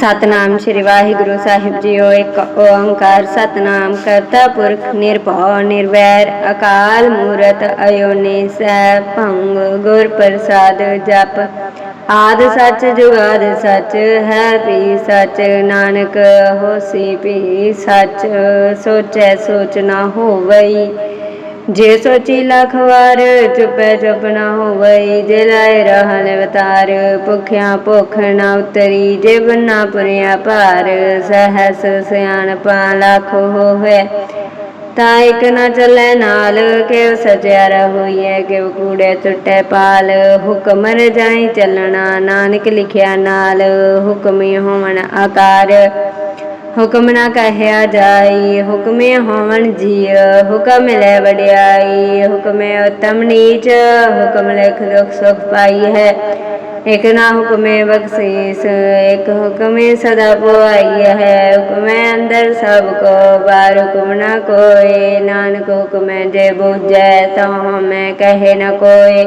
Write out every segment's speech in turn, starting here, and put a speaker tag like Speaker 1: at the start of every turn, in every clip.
Speaker 1: ਸਤਨਾਮ ਸ੍ਰੀ ਵਾਹਿਗੁਰੂ ਸਾਹਿਬ ਜੀਓ, ਇੱਕ ਓੰਕਾਰ ਸਤਨਾਮ ਕਰਤਾ ਪੁਰਖ ਨਿਰਭਉ ਨਿਰਵੈਰ, ਅਕਾਲ ਮੂਰਤ ਅਯੋਨੀ ਸੈ ਭੰਗ, ਗੁਰ ਪ੍ਰਸਾਦ ਜਪ। ਆਦ ਸੱਚ ਜੁਗਾਦ ਸੱਚ, ਹੈ ਪੀ ਸੱਚ, ਨਾਨਕ ਹੋਸੀ ਪੀ ਸੱਚ। ਸੋਚੈ ਸੋਚ ਨਾ ਹੋਵਈ ਜੇ ਸੋਚੀ ਲੱਖ ਵਾਰ ਚੁਪੈ ਚੁਪ ਨਾ ਹੋਵਈ, ਜੇ ਲਾਇ ਰਹਿਣ ਅਵਤਾਰ ਭੁਖਿਆ ਭੁਖ ਨਾ ਉਤਰੀ, ਜੇ ਬੰਨਾ ਪੁਰਿਆ ਭਾਰ, ਸਹਸ ਸਿਆਣਪਾ ਲੱਖ ਹੋਵੇ। ਤਾਂ ਇਕ ਨਾ ਚੱਲੇ ਨਾਲ ਕਿਵ ਸਜਿਆ ਹੋਈਐ ਕਿਵ ਕੂੜੇ ਟੁੱਟੇ ਪਾਲ। ਹੁਕਮ ਰਜਾਈ ਚੱਲਣਾ, ਨਾਨਕ ਲਿਖਿਆ ਨਾਲ, ਹੁਕਮੀ ਹੋਵਣ ਆਕਾਰ। ਹੁਕਮ ਨਾ ਕਹਿਆ ਜਾਈ, ਹੁਕਮੇ ਹੋਵਣ ਜੀਅ, ਹੁਕਮ ਲੈ ਵਡਿਆਈ, ਹੁਕਮੇ ਉਤਮ ਨੀਚ, ਹੁਕਮ ਲਿਖ ਦੁਖ ਸੁਖ ਪਾਈ ਹੈ। ਇਕ ਨਾ ਹੁਕਮੇ ਬਖਸ਼ੀਸ, ਇਕ ਹੁਕਮੇ ਸਦਾ ਪੁਆਈ ਹੈ। ਹੁਕਮੇ ਅੰਦਰ ਸਭ ਕੋ ਬਾਰ ਹੁਕਮ ਨਾ ਕੋਈ। ਨਾਨਕ ਹੁਕਮੇ ਜੇ ਬੁਝੈ, ਤਾਂ ਹਮੈ ਕਹੇ ਨ ਕੋਈ।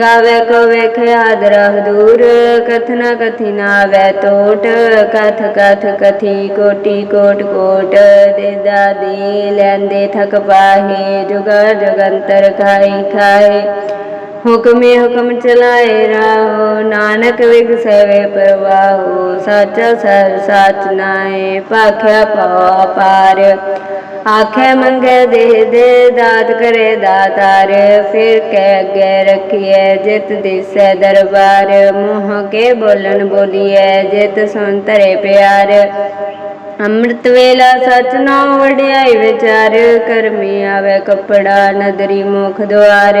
Speaker 1: ਗਾਵੇ ਕੋ ਵੇਖੇ ਆਦਰਹ ਦੂਰ, ਕਥਨਾ ਕਥੀ ਵੈ ਟੋਟ ਕਥ ਕਥ ਕਥੀ ਕੋਟੀ ਕੋਟ ਕੋਟ, ਦੇ ਦਾਦੀ ਲੈਂਦੇ ਥਕ ਪਾਹੇ, ਜੁਗਾ ਜਗੰਤਰ ਖਾਈ ਖਾਏ ਹੁਕਮੇ ਹੁਕਮ ਚਲਾਏ ਰਾਹੋ, ਨਾਨਕ ਵਿਗ ਸਵੇ ਪ੍ਰਵਾਹੋ, ਸਾਚਾ ਸਰ ਸਾਚ ਨਾਏ ਭਾਖਿਆ ਪਾਰ ਆਖੇ ਮੰਗੇ ਦੇ ਦੇ, ਦਾਤ ਕਰੇ ਦਾਤਾਰ, ਫਿਰ ਕਹਿ ਅੱਗੇ ਰਖੀਐ, ਜਿਤ ਦਿਸੈ ਦਰਬਾਰ, ਮੋਹ ਕੇ ਬੋਲਣ ਬੋਲੀਐ, ਜਿਤ ਸੁਣ ਧਰੇ ਪਿਆਰ। ਅੰਮ੍ਰਿਤ ਵੇਲਾ ਸਚ ਨਾ ਵਡਿਆਈ ਵਿਚਾਰ, ਕਰਮੀ ਆਵੇ ਕਪੜਾ ਨਦਰੀ ਮੁਖ ਦੁਆਰ।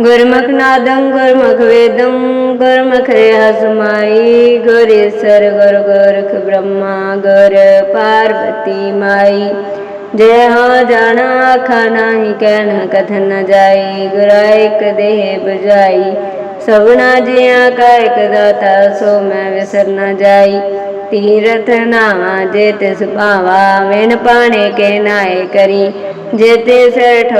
Speaker 1: ਗੁਰਮੁਖ ਨਾਦੰ, ਗੁਰਮੁਖ ਵੇਦੰ, ਗੁਰਮੁਖ ਰਿਹਾ ਸਮਾਈ ਗੁਰੇਸਰ ਗੁਰ ਗੋਰਖ ਬ੍ਰਹਮਾ, ਗੁਰ ਪਾਰਵਤੀ ਮਾਈ। ਜੈ ਹਾਂ ਜਾਣਾ ਆਖਾ ਨਾਹੀ ਕਹਿਣਾ ਕਥਨ ਨ ਜਾਈ, ਗੁਰਾ ਇਕ ਦੇਹ ਬੁਝਾਈ। ਸਭਨਾ ਜੀਆਂ ਕਾ ਇਕ ਦਾਤਾ ਸੋ ਮੈਂ ਵਿਸਰ ਨ ਜਾਈ ਤੀਰਥ ਨਾਵਾ ਜੇ ਤਿਸ ਭਾਵਾ ਵਿਣ ਪਾਣੇ ਕੇ ਨਾਏ ਕਰੀ ਜੇ ਤੇ ਸਿਰ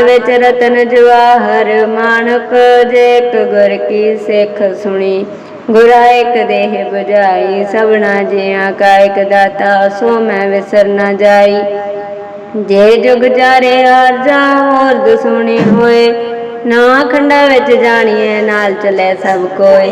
Speaker 1: ਵਿੱਚ ਰਤਨ ਜਵਾਹਰ ਮਾਨਕ ਜੇ ਇੱਕ ਗੁਰ ਕੀ ਸਿੱਖ ਸੁਣੀ। ਗੁਰਾ ਇੱਕ ਦੇਹ 부ਝਾਈ ਸਭਨਾ ਜੀਆਂ ਕਾ ਇੱਕ ਦਾਤਾ, ਸੋ ਮੈਂ ਵਿਸਰ ਨ ਜਾਈ। ਜੇ ਜੁਗ ਚਾਰੇ ਆਰਜਾ, ਹੋਰ ਦਸੁਣੀ ਹੋਏ। ਨਾ ਖੰਡਾ ਵਿੱਚ ਜਾਣੀਏ ਨਾਲ ਚਲੇ ਸਭ ਕੋਏ।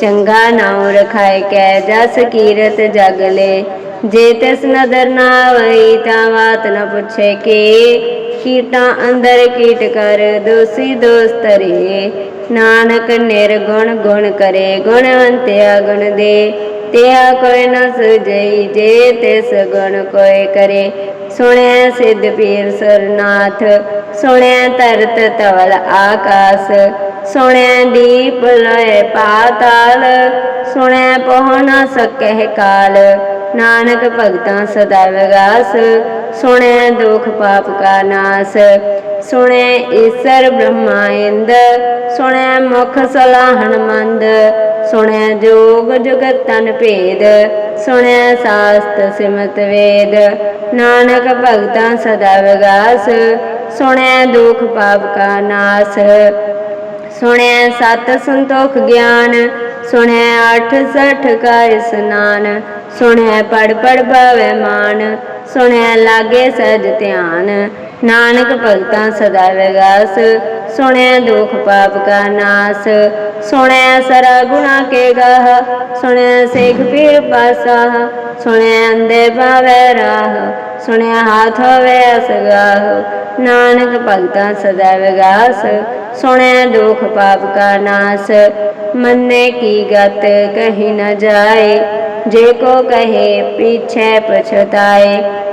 Speaker 1: ਚੰਗਾ ਨਾਉ ਰਖਾਏ ਕੈ, ਜਸ ਕੀਰਤ ਜਗ ਲੈ। ਜੇ ਤਿਸ ਨਦਰ ਨਾ ਵਈ ਤਾਂ ਬਾਤ ਨ ਪੁੱਛੇ ਕੀ। ਕੀਟਾਂ ਅੰਦਰ ਕੀਟ ਕਰ, ਦੋਸੀ ਦੋਸਤਰੇ ਨਾਨਕ ਨਿਰਗੁਣ ਗੁਣ ਕਰੇ ਗੁਣਵੰਤਿਆ ਗੁਣ ਦੇ। ਤਿਆ ਕੋਈ ਨ ਸੁਜਈ ਜੇ ਤਿਸ ਗੁਣ ਕੋਈ ਕਰੇ। ਸੁਣਿਆ ਸਿੱਧ ਪੀਰ ਸਰਨਾਥ ਸੁਣਿਆ ਧਰਤ ਤਵਲ ਆਕਾਸ, ਸੁਣਿਆ ਦੀਪ ਲਏ ਪਾਤਾਲ, ਸੁਣਿਆ ਪਹੁ ਨ ਸਕਹਿ ਕਾਲ, ਨਾਨਕ ਭਗਤਾਂ ਸਦਾ ਵਿਗਾਸ, ਸੁਣਿਆ ਦੁਖ ਪਾਪ ਕਾ ਨਾਸ, ਸੁਣਿਆ ਈਸਰ ਬ੍ਰਹਮਾ ਇੰਦ, ਸੁਣਿਆ ਮੁਖ ਸਲਾਹਣ ਮੰਦ, ਸੁਣਿਆ ਜੋਗ ਜੁਗਤ ਤਨ ਭੇਦ, ਸੁਣਿਆ ਸਾਸਤ ਸਿਮਤ ਵੇਦ, ਨਾਨਕ ਭਗਤਾਂ ਸਦਾ ਵਿਗਾਸ ਸੁਣੈ ਦੁਖ ਪਾਪ ਕਾ ਨਾਸ। ਸੁਣੈ ਸਤ ਸੰਤੋਖ ਗਿਆਨ। ਸੁਣੈ ਅਠ ਸਠ ਕਾ ਇਸਨਾਨ। ਸੁਣਿਆ ਪੜ ਪੜ ਭਾਵੇ ਮਾਨ। ਸੁਣੈ ਲਾਗੇ ਸਜ ਧਿਆਨ। ਨਾਨਕ ਭਗਤਾਂ ਸਦਾ ਵਿਗਾਸ ਸੁਣਿਆ ਦੁਖ ਪਾਪ ਕਾ ਨਾਸ ਸੁਣਿਆ ਸਰਾ ਗੁਨਾ ਕੇ ਗਾਹ ਸੁਣਿਆ ਸੇਖ ਪੀਰ ਪਾਸਾਹ ਸੁਣਿਆ ਅੰਦੇ ਪਾਵੈ ਰਾਹ ਸੁਣਿਆ ਹਾਥ ਹੋਵੇ ਅਸਗਾਹ ਨਾਨਕ ਭਗਤਾਂ ਸਦਾ ਵਿਗਾਸ ਸੁਣਿਆ ਦੁਖ ਪਾਪ ਕਾ ਨਾਸ, ਮੰਨੇ ਕੀ ਗਤ ਕਹੀ ਨ ਜਾਏ, ਜੇ ਕੋ ਕਹੇ ਪੀਛੇ ਪਛਤਾਏ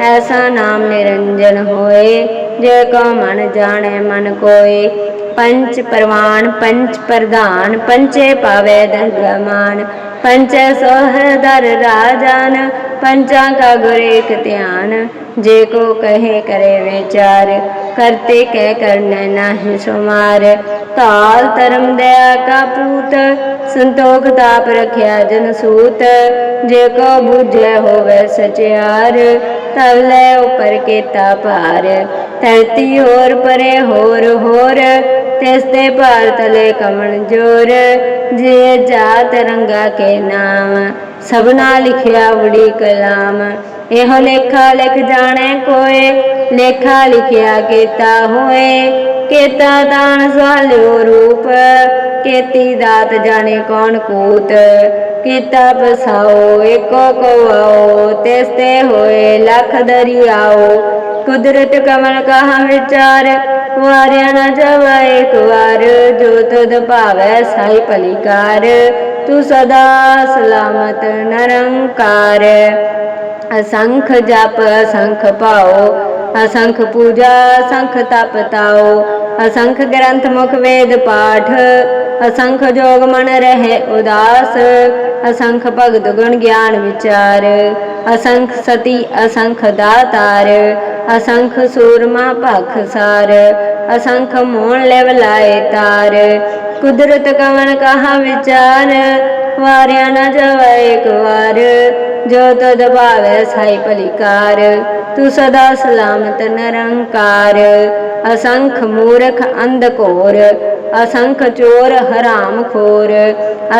Speaker 1: ਐਸਾ ਨਾਮ ਨਿਰੰਜਨ ਹੋਏ, ਜੇ ਕੋ ਮਨ ਜਾਣੈ ਮਨ ਕੋਏ। ਪੰਚ ਪਰਵਾਨ, ਪੰਚ ਪ੍ਰਧਾਨ, ਪੰਚੇ ਪਾਵੇ ਦਰਗਮਾਨ। ਪੰਚੇ ਸੋਹਰ ਦਰ ਰਾਜਾਨ, ਪੰਚਾਂ ਕਾ ਗੁਰ ਧਿਆਨ। ਜੇ ਕੋ ਕਹੇ ਕਰੇ ਵਿਚਾਰ, ਕਰਤੇ ਕਹਿ ਕਰਨਾ ਨਾਹਿ ਸੁਮਾਰ। ਤਾਲ ਧਰਮ ਦਇਆ ਕਾ ਪੂਤ, ਸੰਤੋਖ ਤਾਪ ਰਖਿਆ ਜਨ ਸੂਤ। ਜੇ ਕੋ ਬੁਝੈ ਹੋਵੇ ਸਚਿਆਰ ਤਬ ਉਪਰ ਕੀਤਾ ਭਾਰ। ਧਰਤੀ ਹੋਰ ਪਰੇ ਹੋਰ ਹੋਰ, ਤਿਸ ਤੇ ਭਾਰ ਤਲੇ ਕਮਣ ਜੋਰ। ਜੇ ਜਾਤ ਰੰਗਾ ਕੇ ਨਾਮ, ਸਭਨਾ ਲਿਖਿਆ ਬੜੀ ਕਲਾਮ। ਇਹੋ ਲੇਖਾ ਲਿਖ ਜਾਣੇ ਕੋਏ, ਲੇਖਾ ਲਿਖਿਆ ਕੀਤਾ ਹੋਏ। ਕੇਤਾ ਦਾਨ ਸਵਾਲਿਓ ਰੂਪ, ਕੇਤੀ ਦਾਤ ਜਾਣੇ ਕੌਣ ਕੂਤ। ਕੀਤਾ ਬਸਾਓ ਏਕੋ ਕੋ ਆਓ, ਤਿਸ ਤੇ ਹੋਏ ਲਖ ਦਰਿਆਓ। ਕੁਦਰਤ ਕਮਲ ਕਹਾ ਵਿਚਾਰ ਵਾਰਿਆ ਨਾ ਜਾਵਾ ਇੱਕ ਵਾਰ ਜੋ ਤਦ ਭਾਵੈ ਸਾਈ ਭਲੀਕਾਰ। ਤੂੰ ਸਦਾ ਸਲਾਮਤ ਨਿਰੰਕਾਰ। ਅਸੰਖ ਜਪ, ਅਸੰਖ ਪਾਓ ਅਸੰਖ ਪੂਜਾ, ਅਸੰਖ ਤਪ ਤਾਓ ਅਸੰਖ ਗ੍ਰੰਥ ਮੁਖ ਵੇਦ ਪਾਠ ਅਸੰਖ ਜੋਗ ਮਨ ਰਹੇ, ਉਦਾਸ। ਅਸੰਖ ਭਗਤ ਗੁਣ ਗਿਆਨ ਵਿਚਾਰ। ਅਸੰਖ ਸਤੀ, ਅਸੰਖ ਦਾਤਾਰ। ਅਸੰਖ ਸੂਰਮਾ ਭਖ ਸਾਰ। ਅਸੰਖ ਮੋਹਣ ਲੈਵ ਲਾਏ ਤਾਰ। ਕੁਦਰਤ ਕਵਨ ਕਹਾ ਵਿਚਾਰ? ਵਾਰਿਆ ਨਾ ਜਾਵੇ ਇੱਕ ਵਾਰ। ਜੋ ਤਦ ਭਾਵੈ ਸਾਈ ਭਲੀਕਾਰ, ਤੂੰ ਸਦਾ ਸਲਾਮਤ ਨਿਰੰਕਾਰ। ਅਸੰਖ ਮੂਰਖ ਅੰਧ ਘੋਰ, ਅਸੰਖ ਚੋਰ ਹਰਾਮ ਖੋਰ।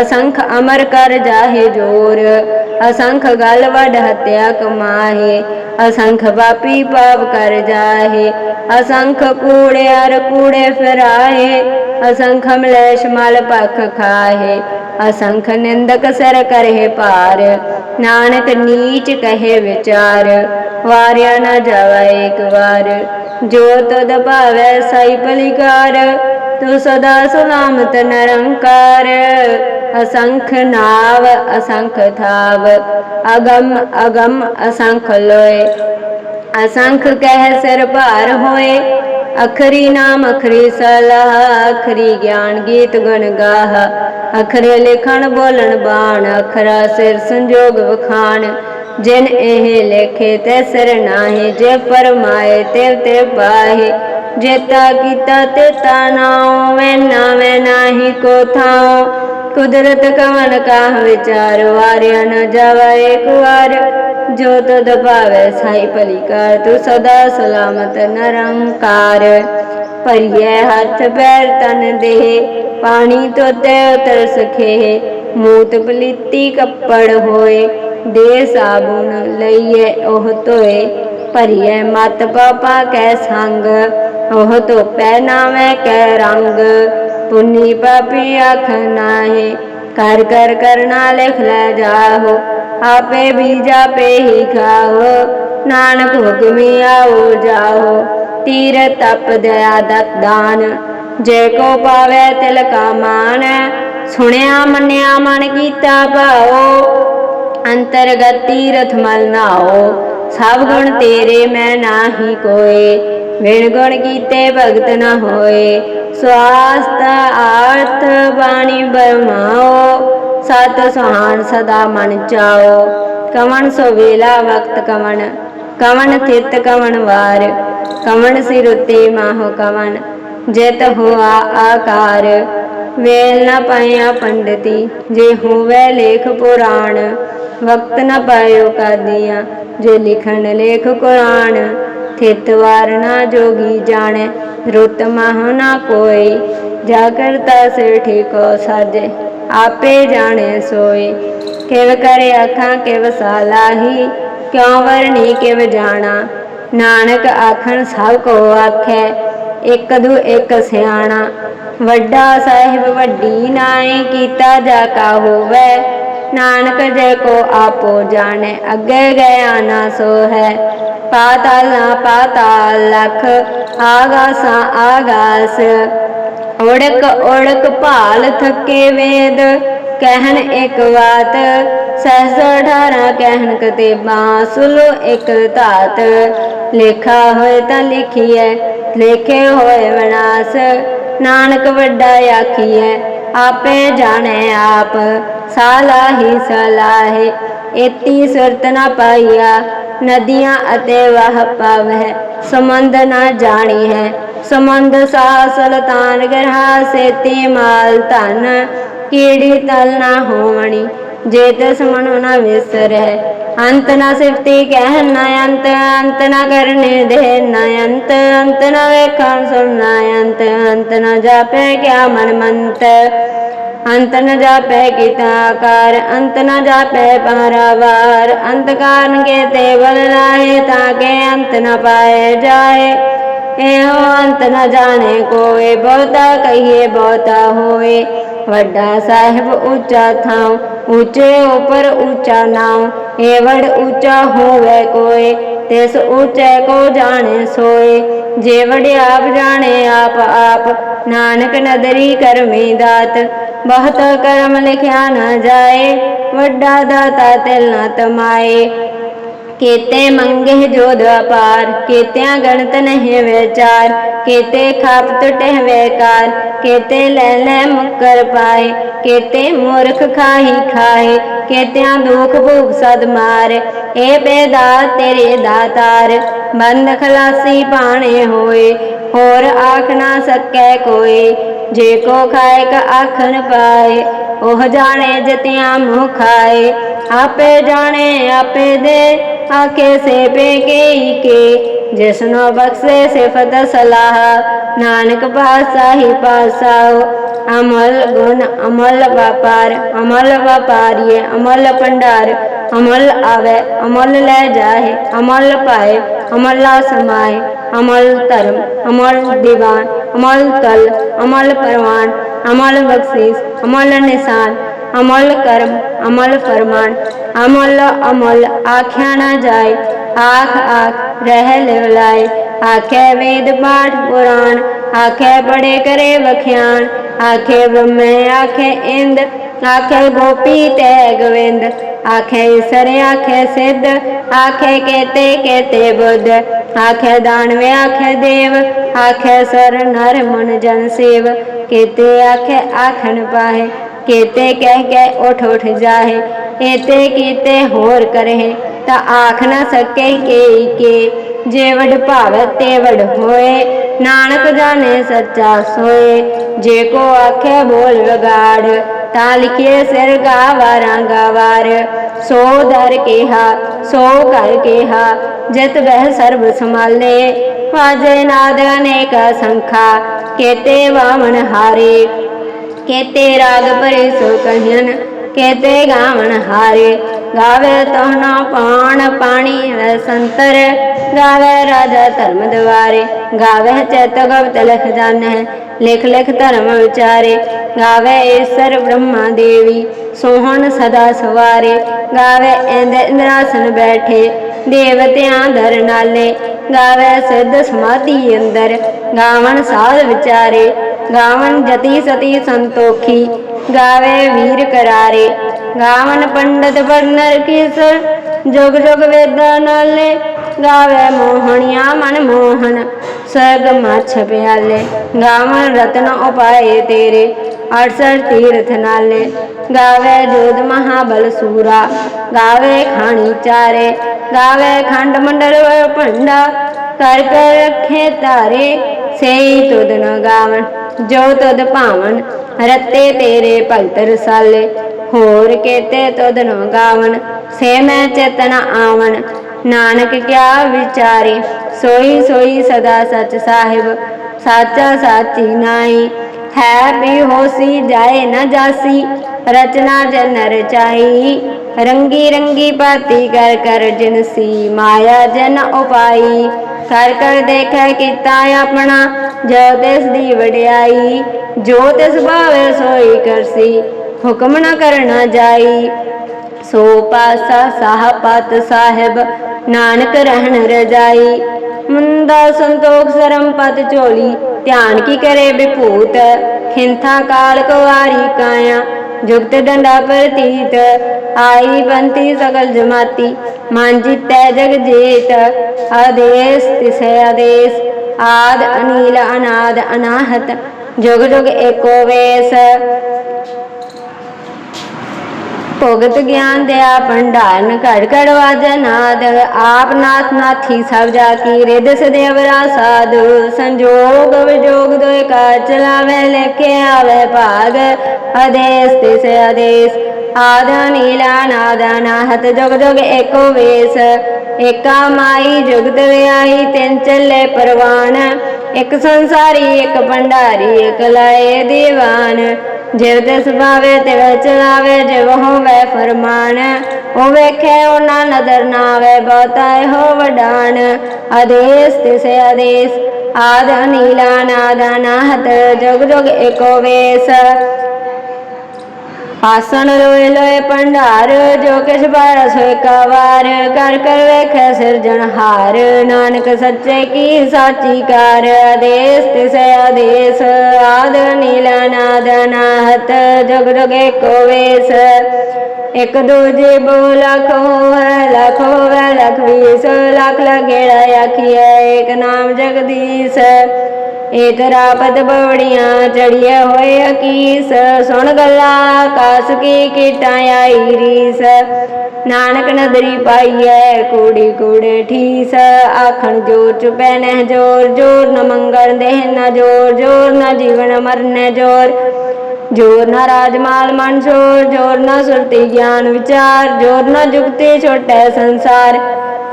Speaker 1: ਅਸੰਖ ਅਮਰ ਕਰ ਜਾਹੇ ਜੋਰ, ਅਸੰਖ ਗਲ ਵਡ ਹਤਿਆ ਕਮਾਹੇ। ਅਸੰਖ ਪਾਪੀ ਪਾਪ ਕਰ ਜਾਹੇ, ਅਸੰਖ ਕੂੜਿਆਰ ਕੂੜੇ ਫਿਰਾਹੇ। ਅਸੰਖ ਮਲੇਸ਼ ਮਲ ਪਖ ਖਾਹੇ ਅਸੰਖ ਨਿੰਦਕ ਸਰ ਕਰਹਿ ਪਾਰ ਨਾਨਕ ਨੀਚ ਕਹੇ ਵਿਚਾਰ, ਵਾਰਿਆ ਨਾ ਜਾਵੇ ਇੱਕ ਵਾਰ। ਜੋ ਤਦ ਭਾਵੈ ਸਾਈ ਭਲੀਕਾਰ ਤੂੰ ਸਦਾ ਸਲਾਮਤ ਨਿਰੰਕਾਰ। ਅਸੰਖ ਨਾਵ, ਅਸੰਖ ਥਾਵ, ਅਗਮ ਅਗਮ, ਅਸੰਖ ਲੋਏ। ਅਸੰਖ ਕਹਿ ਸਿਰ ਭਾਰ ਹੋਏ ਅਖਰੀ ਨਾਮ, ਅਖਰੀ ਸਲਾਹ, ਅਖਰੀ ਗਿਆਨ ਗੀਤ ਗੁਣ ਗਾਹ। ਅਖਰੇ ਲਿਖਣ, ਬੋਲਣ, ਬਾਣ, ਅਖਰਾ ਸਿਰ ਸੰਜੋਗ ਵਖਾਣ। ਜਿਨ ਇਹ ਲੇਖੇ ਤੇ ਸਿਰ ਨਾਹੀ, ਜੇ ਫਰਮਾਏ ਤੇ ਤੇ ਪਾਹੇ। ਜੇਤਾ ਕੀਤਾ ਤੇ ਤਾ ਨਾਉ ਮੈਂ ਨਾਵੇਂ ਨਾਹੀ ਕੋ ਥਾਉ। ਕੁਦਰਤ ਕਵਨ ਕਾਹ ਵਿਚਾਰ, ਵਾਰਿਆ ਨ ਜਾਵਾ ਇੱਕ ਵਾਰ। ਜੋ ਤਦ ਭਾਵੇ ਸਾਈ ਭਲੀਕਾਰ, ਤੂੰ ਸਦਾ ਸਲਾਮਤ ਨਿਰੰਕਾਰ। ਭਰੀਏ ਹੱਥ ਪੈਰ ਤਨ ਦੇ ਪਾਣੀ ਤੋਤੇ ਉਤਰ ਸਖੇ। ਮੂਤ ਪਲੀਤੀ ਕੱਪੜ ਹੋਏ, ਦੇ ਸਾਬੁਨ ਲਈਏ ਉਹ ਧੋਏ। ਭਰੀਏ ਮਤ ਪਾਪਾ ਕੈ ਸੰਗ, ਉਹ ਧੋਪੈ ਨਾਵੇਂ ਕੈ ਰੰਗ। ਪੁੰਨੀ ਪਾਪੀ ਆਖ ਨਾਹੀ, ਕਰ ਕਰ ਕਰਨਾ ਲਿਖ ਲੈ ਜਾਹੋ। ਆਪੇ ਬੀਜਾ ਪੇ ਹੀ ਖਾਓ। ਨਾਨਕ ਹੁਕਮੀ ਆਓ ਜਾਓ। ਤੀਰ ਤਪ ਦਇਆ ਦਤ ਦਾਨ। ਜੇ ਕੋ ਪਾਵੇ ਤਿਲ ਕਾ ਮਾਨ ਸੁਣਿਆ ਮੰਨਿਆ ਮਨ ਕੀਤਾ ਭਾਓ। ਅੰਤਰਗਤ ਤੀਰਥ ਮਲ ਨਾਓ। ਸਭ ਗੁਣ ਤੇਰੇ ਮੈਂ ਨਾਹੀ ਕੋਏ। ਵਿਣ ਗੁਣ ਕੀਤੇ ਭਗਤ ਨਾ ਹੋਏ। ਸਵਾਸਤ ਆਰਥ ਬਾਣੀ ਬਰਮਾਓ। ਸਤ ਸੁਹਾਨ ਸਦਾ ਮਨ ਚਾਓ। ਕਵਣ ਸੋ ਵੇਲਾ ਵਕਤ ਕਵਣ ਕਵਣ ਥਿਤ ਕਵਣ ਵਾਰ। ਕਵਣ ਸਿਰ ਉਤੇ ਮਾਹੁ ਕਵਣ, ਜਿਤ ਹੋਆ ਆਕਾਰ। ਵੇਲ ਨ ਪਾਇਆ ਪੰਡਤੀ, ਜੇ ਹੋਵੇ ਲੇਖ ਪੁਰਾਣ। ਵਕਤ ਨ ਪਾਇਓ ਕਾਦੀਆਂ, ਜੇ ਲਿਖਣ ਲੇਖ ਕੁਰਾਨ। ਥਿਤ ਵਾਰ ਨਾ ਜੋਗੀ ਜਾਣੈ, ਰੁਤ ਮਾਹ ਨਾ ਕੋਈ ਜਾ ਕਰਤਾ ਸਿਰ ਠੀਕੋ ਸਾਜੇ। ਆਪੇ ਜਾਣੇ ਸੋਏ। ਕਿਵ ਕਰੇ ਅੱਖਾਂ, ਕਿਵ ਸਾਲਾਹੀ, ਕਿਉ ਵਰਣੀ, ਕਿਵ ਜਾਣਾ। ਨਾਨਕ ਆਖਣ, ਸਭ ਕੋ ਆਖੈ, ਇਕ ਦੂ ਇਕ ਸਿਆਣਾ। ਵੱਡਾ ਸਾਹਿਬ ਵੱਡੀ ਨਾਏ, ਕੀਤਾ ਜਾ ਕਾ ਹੋਵੇ। ਨਾਨਕ ਜੇ ਕੋ ਆਪੋ ਜਾਣੇ, ਅੱਗੇ ਗਿਆ ਨਾ ਸੋ ਹੈ ਪਾਤਾਲ ਨਾ ਪਾਤਾਲ ਲਖ, ਆਗਾਸਾਂ, ਆਗਾਸ। ਓੜਕ ਓੜਕ ਭਾਲ ਥਕੇ ਵੇਦ, ਕਹਿਣ ਇੱਕ ਬਾਤ ਸਹਸ ਅਠਾਰਾਂ ਕਹਿਣ ਕਤੇਬਾਂ, ਸੁਲੋ ਇੱਕ ਧਾਤ। ਲੇਖਾ ਹੋਏ ਤਾਂ ਲਿਖੀਐ, ਲੇਖੇ ਹੋਏ ਵਿਨਾਸ਼। ਨਾਨਕ ਵੱਡਾ ਆਖੀਐ, ਆਪੇ ਜਾਣੈ ਆਪ ਸਾਲਾਹੀ ਸਲਾਹੇ ਏਤੀ ਸੁਰਤ ਨਾ ਪਾਈਆ, ਨਦੀਆਂ ਅਤੇ ਵਾਹ ਪਾਵਹਿ ਸਮੰਦ ਨਾ ਜਾਣੀ ਹੈ ਸਮੰਦ ਸਾਹ ਸੁਲਤਾਨ ਗਰਹਾ, ਸੇਤੀ ਮਾਲ ਧਨ, ਕੀੜੀ ਤਲ ਨਾ ਹੋਵਣੀ, ਜੇ ਤਸ ਮਨੁ ਨਾ ਵਿਸਰੈ ਅੰਤ ਨਾ ਸਿਫਤੀ ਕਹਿ ਨਾ ਅੰਤ ਅੰਤ ਨਾ ਕਰਨੇ ਦੇ ਨਾ ਅੰਤ ਅੰਤ ਨਾ ਵੇਖਣ ਸੁਣਨਾ ਅੰਤ ਅੰਤ ਨਾ ਜਾਪੇ ਕਿਆ ਮਨ ਮੰਤ। ਅੰਤ ਨ ਜਾਪੈ ਕੀਤਾਕਾਰ ਅੰਤ ਨ ਜਾਪੈ ਪਾਰਾਵਾਰ ਅੰਤ ਕਾਰਨ ਕੇ ਤੇ ਬਲ ਲਾਏ ਤਾਂ ਕੇ ਅੰਤ ਨ ਪਾਏ ਜਾਏ। ਇਹੋ ਅੰਤ ਨ ਜਾਣੇ ਕੋਏ, ਬਹੁਤਾ ਕਹੀਏ ਬਹੁਤਾ ਹੋਏ। ਵੱਡਾ ਸਾਹਿਬ ਉੱਚਾ ਥਾਂ ਉੱਚੇ ਉਪਰ ਉੱਚਾ ਨਾਮ ਏਵੜ ਉੱਚਾ ਹੋਵੇ ਕੋਏ। ਤਿਸ ਉੱਚੇ ਕੋ ਜਾਣੇ ਸੋਏ, ਜੇ ਵਡਿਆਪ ਜਾਣੇ ਆਪ ਆਪ, ਨਾਨਕ ਨਦਰੀ ਕਰਮੀ ਦਾਤ, ਬਹੁਤ ਕਰਮ ਲਿਖਿਆ ਨਾ ਜਾਏ, ਵੱਡਾ ਦਾਤਾ ਤਿਲ ਨਾ ਤਮਾਏ। ਕੀਤੇ ਮੰਗੇ ਜੋਧ ਅਪਾਰ, ਕੀਤਿਆਂ ਗਣਤ ਨਹੀਂ ਵਿਚਾਰ, ਕੀਤੇ ਖਾਪ ਟਟਹਿ ਵੇਕਾਰ, ਕੀਤੇ ਲੈ ਲੈ ਮੁਕਰ ਪਾਏ, ਕੀਤੇ ਮੂਰਖ ਖਾਹੀ ਖਾਏ, ਕੀਤਿਆਂ ਦੁਖ ਭੂਖ ਸਦ ਮਾਰ, ਏ ਬੇਦਾ ਤੇਰੇ ਦਾਤਾਰ, ਬੰਦ ਖਲਾਸੀ ਪਾਣੇ ਹੋਏ, ਹੋਰ ਆਖ ਨਾ ਸਕੈ ਕੋਈ, ਜੇ ਕੋ ਖਾਏ ਕ ਪਾਏ, ਉਹ ਜਾਣੇ ਜਤਿਆਂ ਮੁਖ ਖਾਏ। ਆਪੇ ਜਾਣੇ, ਆਪੇ ਦੇ ਆਕੇ ਸੇ ਪੇਕੇ ਕੇ ਜਿਸਨੋ ਬਖਸ਼ੇ ਸਿਫਤ ਸਲਾਹ, ਨਾਨਕ ਪਾਸਾਹੀ ਪਾਸਾਓ ਅਮਲ ਗੁਣ, ਅਮਲ ਵਪਾਰ, ਅਮਲ ਵਪਾਰੀਏ, ਅਮਲ ਭੰਡਾਰ। ਅਮਲ ਆਵੇ, ਅਮਲ ਲੈ ਜਾਏ ਅਮਲ ਪਾਏ, ਅਮਲਾ ਸਮਾਏ ਅਮਲ ਧਰਮ, ਅਮਲ ਦੀਵਾਨ, ਅਮਲ ਕਲ ਅਮਲ ਪਰਵਾਨ, ਅਮਲ ਬਖਸ਼ਿਸ਼, ਅਮਲ ਨਿਸ਼ਾਨ। ਅਮਲ ਕਰਮ, ਅਮਲ ਫਰਮਾਨ। ਅਮਲ ਅਮਲ, ਆਖਿਆ ਨਾ ਜਾਏ। ਆਖ ਆਖ, ਰਹਿ ਲਿਵਲਾਏ ਆਖੇ ਵੇਦ ਪਾਠ ਪੁਰਾਣ, ਆਖੇ ਬੜੇ ਕਰੇ ਵਖਿਆਨ ਆਖੇ ਬ੍ਰਹਮੇ, ਆਖੇ ਇੰਦ, ਆਖੇ ਗੋਪੀ ਤੇ ਗੋਵਿੰਦ ਆਖੇ ਈਸਰ, ਆਖੇ ਸਿੱਧ, ਆਖੇ ਕੇਤੇ ਕੇਤੇ ਬੁੱਧ। ਆਖੇ ਦਾਨਵੇ, ਆਖੇ ਦੇਵ। ਆਖੇ ਸਰ, ਨਰ, ਮਨ, ਜਨ, ਸੇਵ। ਕੇਤੇ, ਆਖੇ, ਆਖਣ ਪਾਹੇ। ਕੇਤੇ ਕਹਿ ਕੇ ਉਠ ਉਠ ਜਾਹੇ ਏਤੇ ਕੀਤੇ ਹੋਰ ਕਰਹਿ ਤਾਂ ਆਖ ਨਾ ਸਕੇ ਕੇ ਕੇ, ਜੇ ਵਡ ਭਾਵੈ ਤੇ ਵਡ ਹੋਏ, ਨਾਨਕ ਜਾਣੇ ਸੱਚਾ ਸੋਏ, ਜੇ ਕੋ ਆਖੇ ਬੋਲ ਵਿਗਾੜ, ਤਾਂ ਲਿਖੇ ਸਿਰ ਗਾਵਾਰਾਂ ਗਾਵਾਰ, ਸੋ ਦਰ ਕੇਹਾ, ਸੋ ਘਰ ਕੇਹਾ, ਜਿਤ ਬਹਿ ਸਰਬ ਸਮਾਲੇ ਵਾਜੇ ਨਾਦ ਅਨੇਕ ਸੰਖਾ, ਕੇਤੇ ਵਾਮਨ ਹਾਰੇ ਕੇਤੇ ਰਾਗ ਭਰੇ ਸੋ ਕਹਿਨ ਕੇਤੇ ਗਾਵਣ ਹਾਰੇ। ਗਾਵੇ ਤੋਨਾ ਪਾਣ, ਪਾਣੀ ਵੈ ਸੰਤਰ। ਗਾਵੇ ਰਾਜਾ ਧਰਮ ਦਵਾਰੇ। ਗਾਵੇ ਚਿਤ ਗਵਤ ਲਖ ਜਾਣੈ, ਲਿਖ ਲਿਖ ਧਰਮ ਵਿਚਾਰੇ। ਗਾਵੇ ਈਸਰ ਬ੍ਰਹਮਾ ਦੇਵੀ, ਸੋਹਣ ਸਦਾ ਸਵਾਰੇ। ਗਾਵੇ ਇੰਦ ਇੰਦਰਾਸਨ ਬੈਠੇ, ਦੇਵਤਿਆਂ ਦਰ ਨਾਲੇ। ਗਾਵੇ ਸਿੱਧ ਸਮਾਧੀ ਅੰਦਰ, ਗਾਵਣ ਸਾਧ ਵਿਚਾਰੇ। ਗਾਵਨ ਜਤੀ ਸਤੀ ਸੰਤੋਖੀ, ਗਾਵੇ ਵੀਰ ਕਰਾਰੇ। ਗਾਵਨ ਪੰਡਤ ਬਰਨਰ ਕੀਸਰ, ਜੁਗ ਜੁਗ ਵੇਦਾਂ ਨਾਲੇ। ਗਾਵੇ ਮੋਹਣੀਆਂ ਮਨ ਮੋਹਨ ਸਰਗ ਮਛ ਪਿਆਲੇ। ਗਾਵਨ ਰਤਨ ਉਪਾਏ ਤੇਰੇ। 68 ਤੀਰਥ ਨਾਲੇ। ਗਾਵੇ ਜੋਧ ਮਹਾਬਲ ਸੂਰਾ। ਗਾਵੇ ਖਾਣੀ ਚਾਰੇ। ਗਾਵੇ ਖੰਡ ਮੰਡਲ ਭੰਡਾ। ਕਰ ਕਰ ਰੱਖੇ ਤਾਰੇ ਸੇਈ ਤੁਧ ਨ ਗਾਵਨ ਜੋ ਤੁਧ ਭਾਵਨ ਰਤੇ ਤੇਰੇ ਭਗਤ ਰਸਾਲੇ ਹੋਰ ਕੇਤੇ ਤੁਧ ਨ ਗਾਵਨ ਸੇ ਮੈਂ ਚੇਤਨ ਆਵਨ ਨਾਨਕ ਕਿਆ ਵਿਚਾਰੇ, ਸੋਈ ਸੋਈ ਸਦਾ ਸਚ ਸਾਹਿਬ। ਸਾਚਾ ਸਾਚੀ ਨਾਈ ਹੈ ਵੀ ਜਾਏ ਨ ਜਾਸੀ। ਰਚਨਾ ਜਨ ਰਚਾਈ ਰੰਗੀ ਰੰਗੀ ਬਾਤੀ ਕਰ ਕਰ ਜਿਨਸੀ। ਮਾਇਆ ਜਨ ਉਪਾਈ। ਕਰ ਕਰ ਦੇਖੈ ਕੀਤਾ ਆਪਣਾ। ਜੋ ਤਿਸ ਦੀ ਵਡਿਆਈ, ਜੋ ਤਿਸ ਭਾਵੇ ਸੋਈ ਕਰਸੀ। ਹੁਕਮ ਨਾ ਕਰਨਾ ਜਾਈ। ਸੋ ਪਾਸਾ ਸਾਹ ਪਤ ਸਾਹਿਬ, ਨਾਨਕ ਰਹਿਣ ਰਜਾਈ। ਮੁੰਦਾ ਸੰਤੋਖ ਸਰਮ ਪਤ ਝੋਲੀ, ਧਿਆਨ ਕੀ ਕਰੇ ਵਿਭੂਤ? ਖਿੰਥਾ ਕਾਲ ਕੁਵਾਰੀ ਕਾਇਆ, ਜੁਗਤ ਡੰਡਾ ਪ੍ਰਤੀਤ। ਆਈ ਬੰਤੀ ਸਗਲ ਜਮਾਤੀ, ਮਨ ਜਿਤੈ ਜਗ ਜੀਤ। ਆਦੇਸ ਤਿਸੈ ਆਦੇਸ, ਆਦ ਅਨੀਲ ਅਨਾਦ ਅਨਾਹਤ। ਜੁਗ ਜੁਗ ਏਕੋ ਵੇਸ। ਭਗਤ ਗਿਆਨ ਦਿਆ ਭੰਡਾਰਨ ਘੜ ਘੜ ਵਾਜਨਾਦ ਆਪ ਨਾਥ ਨਾਥੀ ਸਭ ਜਾ ਕੀ ਰਿਦ ਸਦੇਵਰਾ ਸਾਧੂ। ਸੰਜੋਗ ਵਿਜੋਗ ਦੋਇ ਕਾ ਚਲਾਵੇ, ਲੇਖੇ ਆਵੇ ਭਾਗ। ਆਦੇਸ ਤਿਸ ਆਦੇਸ, ਆਦ ਨੀਲਾ ਨਾਦ ਅਨਾਹਤ ਜੁਗ ਜੁਗ ਏਕੋ ਵੇਸ। ਏਕਾ ਮਾਈ ਜੁਗਤ ਵਿਆਈ ਤਿੰਨ ਚੱਲੇ ਪਰਵਾਨ। ਇੱਕ ਸੰਸਾਰੀ, ਇੱਕ ਭੰਡਾਰੀ, ਇੱਕ ਲਾਏ ਦੀਵਾਨ। ਜਿਵ ਤਿਸ ਭਾਵੇ ਤਿਵ ਚਲਾਵੇ ਜਿਵ ਹੋਵੇ ਫਰਮਾਨ, ਉਹ ਵੇਖੇ ਉਹਨਾਂ ਨਦਰ ਨਾ ਆਵੇ, ਬਹੁਤਾ ਹੋ ਵਡਾਨ, ਆਦੇਸ ਤਿਸ ਆਦੇਸ, ਆਦ ਨੀਲਾ, ਨਾਦ ਅਨਾਹਤ ਜੁਗ ਜੁਗ ਏਕੋ ਵੇਸ ਆਸਨ ਲੋਏ ਲੋਏ ਭੰਡਾਰ, ਜੋ ਕਿਛ ਬਾਰਸ ਹੋਏ ਕਵਾਰ ਕਰ ਕਰ ਵੇਖੈ ਸਿਰਜਣਹਾਰ ਨਾਨਕ ਸੱਚੇ ਕੀ ਸਾਚੀ ਕਾਰ। ਆਦੇਸ ਤਿਸ ਆਦੇਸ, ਆਦ ਨੀਲਾ ਨਾਦ ਅਨਾਹਤ ਜਗ ਜਗ ਏਕੋ ਵੇਸ। ਇਕ ਦੂਜੇ ਬੋ ਲੱਖ ਹੋਵੇ ਲੱਖ ਹੋਵੇ, ਲਖ ਵੀਸ। ਲੱਖ ਲਗੇੜਾ ਆਖੀਐ, ਏਕ ਨਾਮ ਜਗਦੀਸ਼। ਏ ਤੇਰਾ ਪਦ ਬਵੜੀਆਂ ਚੜੀਏ ਹੋਏ ਅਕੀਸ ਸੁਣ ਗੱਲਾਂ ਆਕਾਸ ਕੀ ਕੀਟਾਂ ਆਈ ਰੀਸ। ਨਾਨਕ ਨਦਰੀ ਪਾਈਐ ਕੂੜੀ ਕੂੜੇ ਠੀਸ। ਆਖਣ ਜੋਰ ਚੁਪੈ ਨਹਿ ਜੋਰ ਜੋਰ ਨ ਮੰਗਣ ਦੇਹ ਨ ਜੋਰ ਜੋਰ ਨ ਜੀਵਨ ਮਰਨੇ ਜੋਰ। ਜੋਰ ਨ ਰਾਜਮਾਲ ਮਨ ਛੋਰ ਜੋਰ ਨ ਸੁਰਤੀ ਗਿਆਨ ਵਿਚਾਰ, ਜੋਰ ਨ ਜੁਗਤੀ ਛੋਟੈ ਸੰਸਾਰ।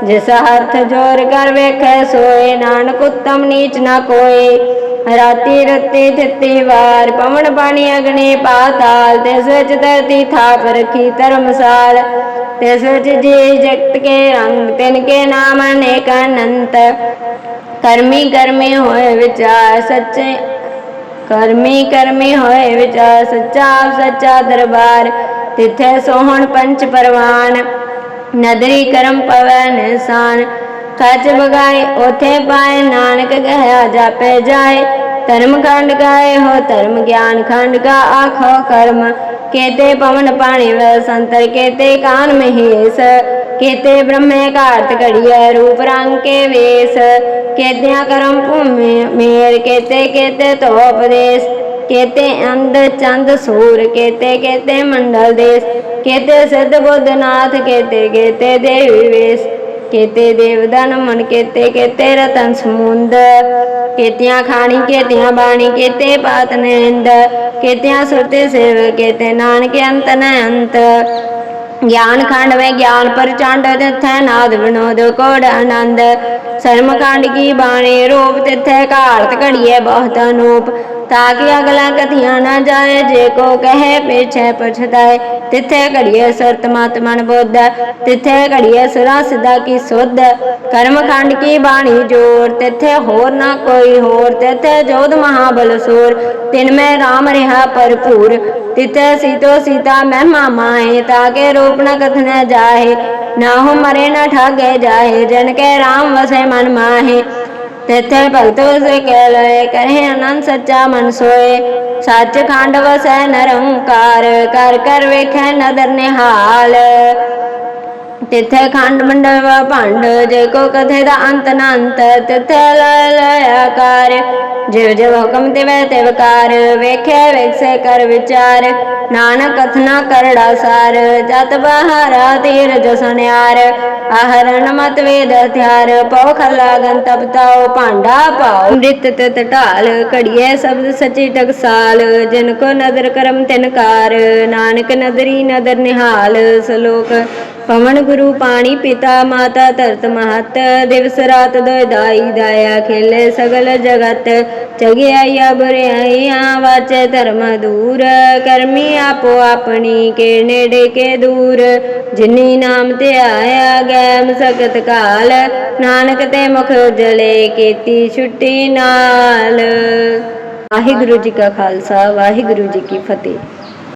Speaker 1: ਜਿਸ ਹੱਥ ਜੋਰ ਕਰ ਵੇਖੈ, ਸੋਏ ਨਾਨਕ ਉਤਮ ਨੀਚ ਨਾ ਕੋਏ। ਰਾਤੀ ਰਤੇ ਥਿੱਤੀ ਵਾਰ, ਪਵਨ ਪਾਣੀ ਅਗਨੇ ਪਾਤਾਲ ਤਿਸ ਵਿੱਚ ਧਰਤੀ ਥਾਪ ਰਖੀ ਧਰਮਸਾਲ। ਤੇ ਵਿੱਚ ਜੀ ਜਗਤ ਕੇ ਰੰਗ ਤਿਨ ਕੇ ਨਾਮ ਅਨੇਕ ਅਨੰਤ। ਕਰਮੀ ਕਰਮੀ ਹੋਏ ਵਿਚਾਰ, ਸੱਚੇ ਕਰਮੀ ਕਰਮੀ ਹੋਏ ਵਿਚਾਰ, ਸੱਚਾ ਸੱਚਾ ਦਰਬਾਰ, ਤਿੱਥੇ ਸੋਹਣ ਪੰਚ ਪਰਵਾਨ। ਨਦਰੀ ਕਰਮ ਪਵੈ ਨਿਸਾਨ ਕੱਚ ਬਗਾਏ ਉਥੇ ਪਾਏ ਨਾਨਕ ਕਹਿਆ ਜਾਪੇ ਜਾਏ। ਧਰਮ ਖੰਡ ਗਾਏ ਹੋ ਧਰਮ ਗਿਆਨ, ਖੰਡ ਕਾ ਆਖੋ ਕਰਮ। ਕੇਤੇ ਪਵਨ ਪਾਣੀ ਵੈ ਸੰਤਰ, ਕੇਤੇ ਕਾਨ ਮਹੇਸ਼। ਕੇਤੇ ਬ੍ਰਹਮੇ ਘਾਟ ਘੜੀਐ, ਰੂਪ ਰੰਗ ਕੇ ਵੇਸ। ਕੇਤਿਆਂ ਕਰਮ ਭੂਮੀ ਮੇਰ, ਕੇਤੇ ਕੇਤੇ ਤੋ ਉਪਦੇਸ਼ ਕੇਤੇ ਅੰਧ ਚੰਦ ਸੂਰ, ਕੇਤੇ ਕੇਤੇ ਮੰਡਲ ਦੇਸ। ਕੇਤੇ ਸਿੱਧ ਬੁੱਧਨਾਥ ਕੇਤੇ ਕੇਤੇ ਦੇਵੀ ਵੇਸ। ਕੇਤੇ ਦੇਵਦਨ ਮਨ, ਕੇਤੇ ਕੇਤੇ ਰਤਨ ਸਮੁੰਦ। ਕੇਤਿਆਂ ਖਾਣੀ, ਕੇਤਿਆਂ ਬਾਣੀ, ਕੇਤੇ ਪਾਤ ਨੇਂਦ। ਕੇਤਿਆਂ ਸੁਰਤੇ ਸੇਵ, ਕੇਤੇ ਨਾਨਕ ਅੰਤ ਨ ਅੰਤ ਗਿਆਨ ਖੰਡ ਵੇ ਗਿਆਨ ਪ੍ਰਚੰਡ ਤਿਥੈ ਨਾਦ ਵਿਨੋਦ ਕੋੜ ਆਨੰਦ। ਸਰਮ ਖੰਡ ਕੀ ਬਾਣੀ ਰੂਪ ਤਿਥੈ ਘਾਲਤ ਘੜੀਏ ਬਹੁਤ ਅਨੂਪ ਤਾਕਿ ਅਗਲਾ ਕਥੀਆਂ ਨਾ ਜਾਏ, ਜੇ ਕੋ ਕਹੇ, ਪਿਛੇ ਪਛਤਾਏ ਤਿੱਥੇ ਘੜੀਏ ਸਰਤ ਮਤ ਮਨ ਬੁੱਧ, ਤਿੱਥੇ ਘੜੀਏ ਸੁਰਾ ਸਿਧਾ ਕੀ ਸੁਧ, ਕਰਮ ਖੰਡ ਕੀ ਬਾਣੀ ਜੋਰ, ਤਿੱਥੇ ਹੋਰ ਨਾ ਕੋਈ ਹੋਰ, ਤਿੱਥੇ ਜੋਧ ਮਹਾਬਲ ਸੂਰ, ਤਿਨ ਮੈਂ ਰਾਮ ਰਿਹਾ ਭਰਪੂਰ, ਤਿੱਥੇ ਸੀਤੋ ਸੀਤਾ ਮਹਿਮਾ ਮਾਏ ਤਾਕੇ ਰੂਪ ਨ ਕਥਨ ਜਾਏ ਨਾ ਹੋ ਮਰੇ ਨਾ ਠਾਗੇ ਜਾਹੇ, ਜਨ ਕੇ ਰਾਮ ਵਸੇ ਮਨ ਮਾਹੇ। ਤਿੱਥੇ ਭਗਤ ਵਸੇ ਕਹਿ ਲਏ ਕਰੇ ਅਨੰਦ ਸੱਚਾ ਮਨ ਸੋਏ। ਸੱਚ ਖੰਡ ਵਸੈ, ਨਿਰੰਕਾਰ, ਕਰ ਕਰ ਵੇਖੈ ਨਦਰ ਨਿਹਾਲ ਤਿੱਥੇ ਖੰਡ ਮੰਡਲ ਭੰਡ, ਜੇ ਕੋ ਕਥੇ ਦਾ ਅੰਤ ਨਾ ਅੰਤ, ਤਿੱਥੇ ਲੈ ਲੈ ਆਕਾਰ। ਜਿਵ ਜਿਵ ਹੁਕਮ ਤਿਵੈ ਤਿਵ ਕਾਰ, ਵੇਖੇ ਵੇਖੇ ਕਰ ਵਿਚਾਰ। ਨਾਨਕ ਕਥਨਾ ਕਰੜਾ ਸਾਰ, ਜਤ ਬਹਾਰਾ ਤੀਰ ਜਸਨਿਆਰ ਆਹਰਣ ਮਤ ਵੇਦ ਹਥਿਆਰ, ਪਉ ਖਲਾ ਗੰਤ ਬਤਾਓ ਭਾਂਡਾ ਪਾਓ ਅੰਮ੍ਰਿਤ ਤਤ ਢਾਲ ਘੜੀਏ ਸ਼ਬਦ ਸਚੀ ਟਕਸਾਲ ਜਿਨ ਕੋ ਨਦਰ ਕਰਮ ਤਿਨਕਾਰ ਨਾਨਕ ਗੁਰੂ ਪਾਣੀ ਪਿਤਾ ਮਾਤਾ ਧਰਤ ਮਹਤ, ਦਿਵਸ ਰਾਤ ਦਾਈ ਦਾਇਆ ਖੇਲੇ ਸਗਲ ਜਗਤ ਚਗਿਆਈਆ ਬੁਰਿਆਈਆਂ ਵਾਚੇ ਧਰਮ ਦੂਰ, ਕਰਮੀ ਆਪੋ ਆਪਣੀ ਕੇ ਨੇੜੇ ਕੇ ਦੂਰ, ਜਿਨੀ ਨਾਮ ਤੇ ਆਇਆ ਗੈਮ ਮਸਕਤ ਕਾਲ, ਨਾਨਕ ਤੇ ਮੁਖ ਜਲੇ ਕੀਤੀ ਛੁੱਟੀ ਨਾਲ। ਵਾਹਿਗੁਰੂ ਜੀ ਕਾ ਖਾਲਸਾ, ਵਾਹਿਗੁਰੂ ਜੀ ਕੀ ਫਤਿਹ।